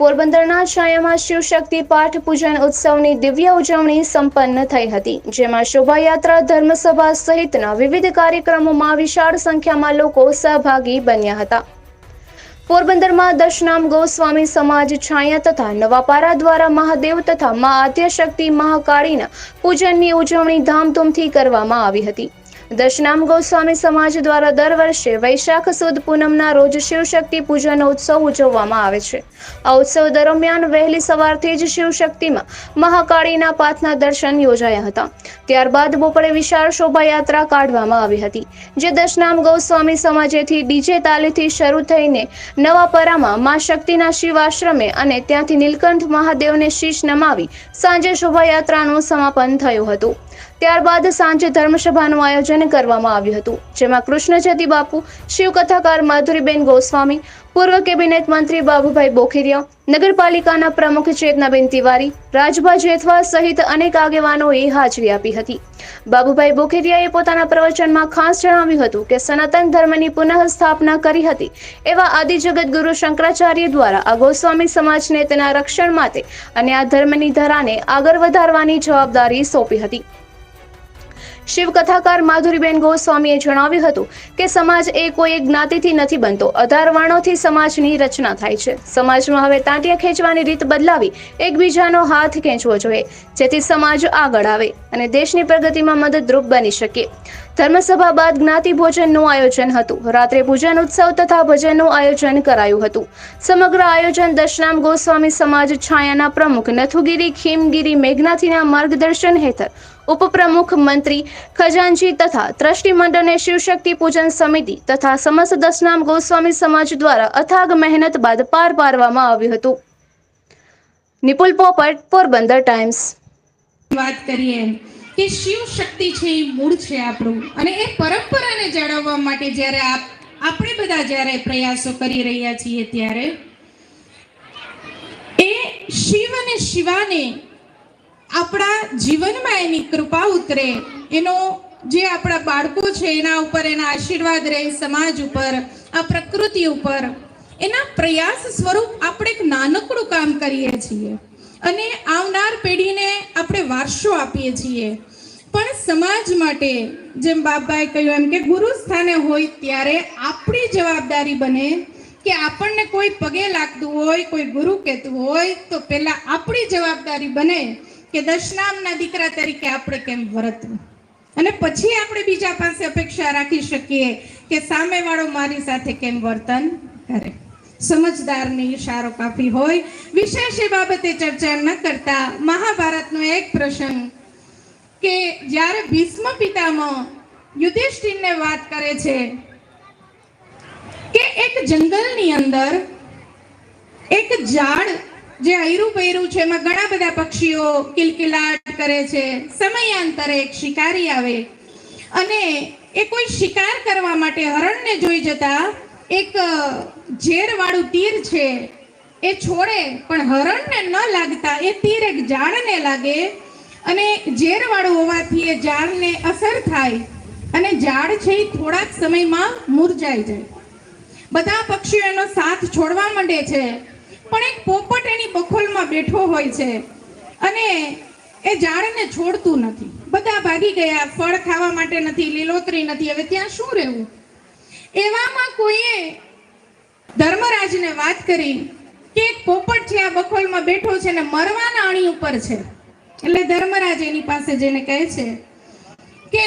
પોરબંદરના છાયામાં શિવશક્તિ પાઠ પૂજન ઉત્સવની દિવ્ય ઉજવણી સંપન્ન થઈ હતી, જેમાં શોભાયાત્રા ધર્મસભા સહિતના વિવિધ કાર્યક્રમોમાં વિશાળ સંખ્યામાં લોકો સહભાગી બન્યા હતા. પોરબંદરમાં દશનામ ગોસ્વામી સમાજ છાયા તથા નવાપારા દ્વારા મહાદેવ તથા મા આદ્યશક્તિ મહાકાળીના પૂજનની ઉજવણી ધામધૂમથી કરવામાં આવી હતી. દશનામ ગોસ્વામી સમાજ દ્વારા દર વર્ષે વૈશાખ સુદ પૂનમના રોજ શિવશક્તિ પૂજન ઉત્સવ ઉજવવામાં આવે છે. આ ઉત્સવ દરમિયાન વહેલી સવારથી જ શિવશક્તિમાં મહાકાળીના પાથના દર્શન યોજાયા હતા. ત્યારબાદ બપોરે વિશાળ શોભાયાત્રા કાઢવામાં આવી હતી, જે દશનામ ગૌસ્વામી સમાજેથી ડીજે તાલીથી શરૂ થઈને નવાપરામાં મા શક્તિના શિવ આશ્રમે અને ત્યાંથી નીલકંઠ મહાદેવને શીશ નમાવી સાંજે શોભાયાત્રાનું સમાપન થયું હતું. ત્યારબાદ સાંજે ધર્મસભાનું આયોજન કરવામાં આવ્યું હતું, જેમાં કૃષ્ણ બાપુ, શિવકથાકાર માધુરીબેન ગોસ્વામી, પૂર્વ કેબિનેટ મંત્રી બાબુભાઈ બોખીરિયા, નગરપાલિકાના પ્રમુખ ચેતનાબેન તિવારી રાજભા જેથવા સહિત અનેક આગેવાનોએ હાજરી આપી હતી. બાબુભાઈ બોખીરિયાએ પોતાના પ્રવચનમાં ખાસ જણાવ્યું હતું કે, સનાતન ધર્મની પુનઃ સ્થાપના કરી હતી એવા આદિ જગત ગુરુ શંકરાચાર્ય દ્વારા આ ગોસ્વામી સમાજને તેના રક્ષણ માટે અને આ ધર્મની ધરાને આગળ વધારવાની જવાબદારી સોંપી હતી. શિવ કથાકાર માધુરીબેન ગોસ્વામીએ જણાવ્યું હતું કે સમાજ એ કોઈ જ્ઞાતિથી નથી બનતો. અધારવાણોથી સમાજની રચના થાય છે. સમાજમાં હવે તાંટિયા ખેંચવાની રીત બદલાવી એકબીજાનો હાથ ખેંચવો જોઈએ. જેથી સમાજ આગળ આવે. અને દેશની પ્રગતિમાં મદદરૂપ બની શકે. ધર્મસભા બાદ જ્ઞાતિ ભોજનનું આયોજન હતું. રાત્રે પૂજન ઉત્સવ તથા ભજનનું આયોજન કરાયું હતું. સમગ્ર આયોજન દશરામ ગોસ્વામી સમાજ છાયાના પ્રમુખ નથુગીરી ખીમગીરી મેઘનાથીના માર્ગદર્શન હેઠળ ઉપપ્રમુખ મંત્રી ખજાનજી તથા ટ્રસ્ટી મંડળને શિવશક્તિ પૂજન સમિતિ તથા સમસ્ત દશનામ ગોસ્વામી સમાજ દ્વારા અથાગ મહેનત બાદ પાર પાડવામાં આવ્યું હતું. નિપુલ પોપટ, પોરબંદર ટાઈમ્સ. વાત કરીએ કે શિવ શક્તિ છે એ મૂળ છે આપણું. અને એ પરંપરાને જાળવવા માટે જ્યારે આપ આપણે બધા જ્યારે પ્રયાસો કરી રહ્યા છીએ ત્યારે, એ શિવ અને શિવાને આપણા જીવનમાં એની કૃપા ઉતરે. એનો જે આપણા બાળકો છે, એના ઉપર, એના આશીર્વાદ રહે, સમાજ ઉપર, આ પ્રકૃતિ ઉપર, એના પ્રયાસ સ્વરૂપ આપણે એક નાનકડું કામ કરીએ છીએ. અને આવનાર પેઢીને આપણે વારસો આપીએ છીએ. પણ સમાજ માટે જેમ બાબાએ કહ્યું એમ કે ગુરુ સ્થાને હોય ત્યારે આપણી જવાબદારી બને કે આપણને કોઈ પગે લાગતું હોય, કોઈ ગુરુ કહેતું હોય, તો પહેલા આપણી જવાબદારી બને કે દશનામના દીકરા તરીકે આપણે કેમ વર્તવું. અને પછી આપણે બીજા પાસે અપેક્ષા રાખી શકીએ કે સામેવાળો મારી સાથે કેમ વર્તન કરે. સમજદારની ઇશારો કાફી હોય. વિશેષ એ બાબતે ચર્ચા ન કરતા મહાભારતનો એક પ્રસંગ કે જ્યારે ભીષ્મ પિતામહ યુધિષ્ઠિરને વાત કરે છે કે એક જંગલની અંદર એક ઝાડ જે હૈરું પૈરું છે, એમાં ઘણા બધા પક્ષીઓ કિલકિલાટ કરે છે, સમયાંતરે એક શિકારી આવે અને એ કોઈ શિકાર કરવા માટે હરણને જોઈ જતા એક ઝેરવાળું તીર છે, એ છોડે, પણ હરણને ન લાગતા એ તીર એક ઝાડને લાગે. અને ઝેરવાળું હોવાથી એ ઝાડને અસર થાય અને ઝાડ છે એ થોડાક સમયમાં મુરઝાઈ જાય. બધા પક્ષીઓ એનો સાથ છોડવા માંડે છે, પણ એક પોપટ એની બખોલમાં બેઠો હોય છે અને એ ઝાડને છોડતું નથી. બધા ભાગી ગયા, ફળ ખાવા માટે નથી, લીલોતરી નથી, હવે ત્યાં શું રહેવું? એવામાં કોઈએ ધર્મરાજને વાત કરી કે એક પોપટ છે, આ બખોલમાં બેઠો છે ને મરવાના અણી ઉપર છે. એટલે ધર્મરાજ એની પાસે જેને કહે છે કે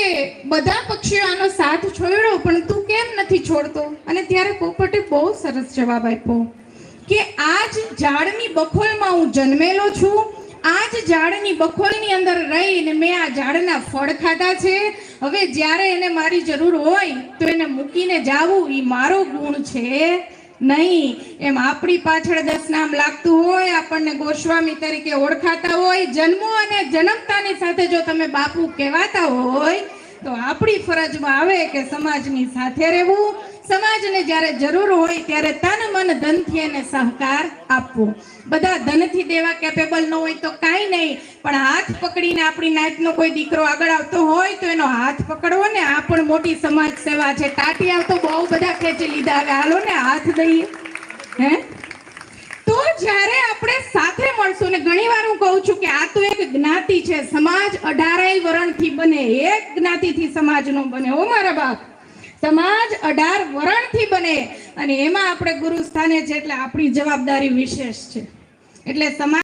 બધા પક્ષીઓ આનો સાથ છોડ્યો, પણ તું કેમ નથી છોડતો? અને ત્યારે પોપટે બહુ સરસ જવાબ આપ્યો કે આજ ઝાડની બખોલમાં હું જન્મેલો છું, આજ ઝાડની બખોલની અંદર રહીને મેં આ ઝાડના ફળ ખાધા છે, હવે જ્યારે એને મારી જરૂર હોય તો એને મૂકીને જાવું એ મારો ગુણ છે. નહીં. એમ આપણી પાછળ દસ નામ લાગતું હોય, આપણને ગોસ્વામી તરીકે ઓળખાતા હોય, જન્મો અને જન્મતાની સાથે જો તમે બાપુ કહેવાતા હોય તો આપણી ફરજમાં આવે કે સમાજની સાથે રહેવું. સમાજને જ્યારે જરૂર હોય ત્યારે તન, મન, ધનથી એને સહકાર આપવો. બધા ધનથી દેવા કેપેબલ ન હોય તો કાંઈ નહીં, પણ હાથ પકડીને આપણી નાતનો કોઈ દીકરો આગળ આવતો હોય તો એનો હાથ પકડવો ને આ પણ મોટી સમાજ સેવા છે. ટાટિયા તો બહુ બધા ખેંચી લીધા. હવે હાલો ને હાથ દઈએ. હે? તો સાથે મળશું ને ઘણી વાર હું કહું છું કે આ તો એક જ્ઞાતિ છે. સમાજ અઢારાઈ વરણથી બને. એક જ્ઞાતિથી સમાજ નો બને. ઓ મારા બાપ. સમાજ અઢાર વર્ણથી બને અને એમાં આપણે ગુરુ સ્થાને છે એટલે આપણી જવાબદારી વિશેષ છે. એટલે સમાજ